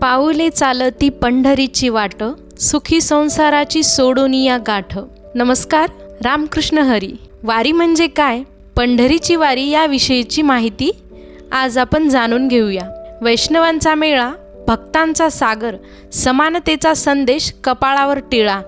पाऊले चालती पंढरीची वाट सुखी संसाराची सोडून या गाठ. नमस्कार रामकृष्ण हरी. वारी म्हणजे काय? पंढरीची वारी याविषयीची माहिती आज आपण जाणून घेऊया. वैष्णवांचा मेळा भक्तांचा सागर समानतेचा संदेश कपाळावर टिळा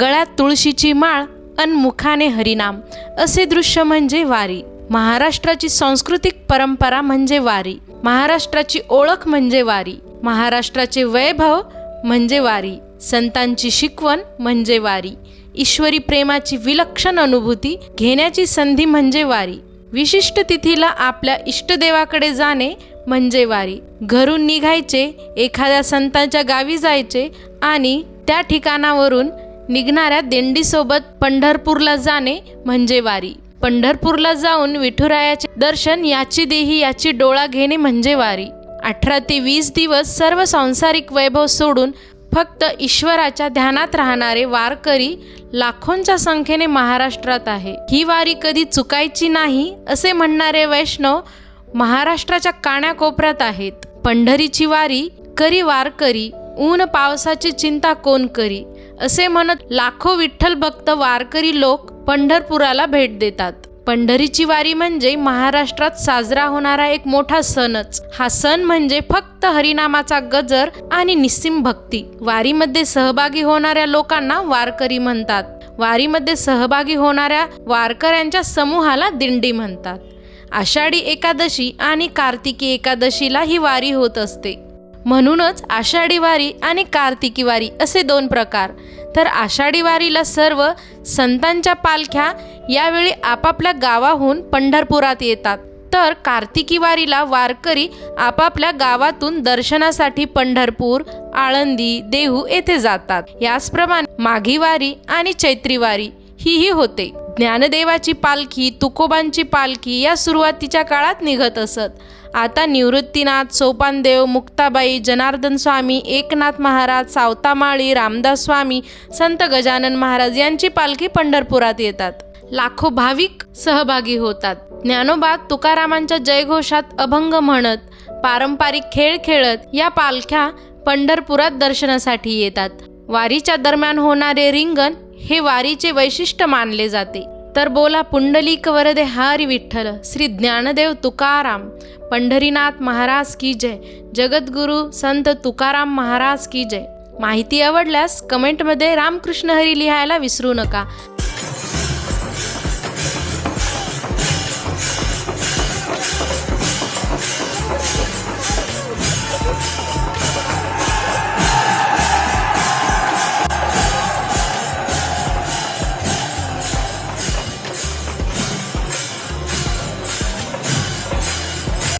गळ्यात तुळशीची माळ अन मुखाने हरिनाम असे दृश्य म्हणजे वारी. महाराष्ट्राची सांस्कृतिक परंपरा म्हणजे वारी. महाराष्ट्राची ओळख म्हणजे वारी. महाराष्ट्राचे वैभव म्हणजे वारी. संतांची शिकवण म्हणजे वारी. ईश्वरी प्रेमाची विलक्षण अनुभूती घेण्याची संधी म्हणजे वारी. विशिष्ट तिथीला आपल्या इष्टदेवाकडे जाणे म्हणजे वारी. घरून निघायचे एखाद्या संतांच्या गावी जायचे आणि त्या ठिकाणावरून निघणाऱ्या दिंडीसोबत पंढरपूरला जाणे म्हणजे वारी. पंढरपूरला जाऊन विठुरायाचे दर्शन याची देही याची डोळा घेणे म्हणजे वारी. अठरा ते वीस दिवस सर्व सांसारिक वैभव सोडून फक्त ईश्वराच्या ध्यानात राहणारे वारकरी लाखोंच्या संख्येने महाराष्ट्रात आहे. ही वारी कधी चुकायची नाही असे म्हणणारे वैष्णव महाराष्ट्राच्या काण्याकोपऱ्यात आहेत. पंढरीची वारी करी वारकरी ऊन पावसाची चिंता कोण करी असे म्हणत लाखो विठ्ठल भक्त वारकरी लोक पंढरपुराला भेट देतात. पंढरीची वारी म्हणजे महाराष्ट्रात साजरा होणारा एक मोठा सणच. हा सण म्हणजे फक्त हरिनामाचा गजर आणि निस्सिम भक्ती. वारीमध्ये सहभागी होणाऱ्या लोकांना वारकरी म्हणतात. वारीमध्ये सहभागी होणाऱ्या वारकऱ्यांच्या समूहाला दिंडी म्हणतात. आषाढी एकादशी आणि कार्तिकी एकादशीला ही वारी होत असते. म्हणूनच आषाढी वारी आणि कार्तिकी वारी असे दोन प्रकार. तर आषाढी वारीला सर्व संतांच्या पालख्या यावेळी आपापल्या गावाहून पंढरपुरात येतात. तर कार्तिकी वारीला वारकरी आपापल्या गावातून दर्शनासाठी पंढरपूर आळंदी देहू येथे जातात. याचप्रमाणे माघी वारी आणि चैत्री वारी हीही होते. ज्ञानदेवाची पालखी तुकोबांची पालखी या सुरुवातीच्या काळात निघत असत. आता निवृत्तीनाथ सोपानदेव मुक्ताबाई जनार्दन स्वामी एकनाथ महाराज सावतामाळी रामदास स्वामी संत गजानन महाराज यांची पालखी पंढरपुरात येतात. लाखो भाविक सहभागी होतात. ज्ञानोबा तुकारामांच्या जयघोषात अभंग म्हणत पारंपरिक खेळ खेळत या पालख्या पंढरपुरात दर्शनासाठी येतात. वारीच्या दरम्यान होणारे रिंगण हे वारीचे वैशिष्ट्य मानले जाते. तर बोला पुंडलिक वरदे हरी विठ्ठल श्री ज्ञानदेव तुकाराम पंढरीनाथ महाराज की जय जगद्गुरू संत तुकाराम महाराज की जय. माहिती आवडल्यास कमेंटमध्ये रामकृष्ण हरी लिहायला विसरू नका.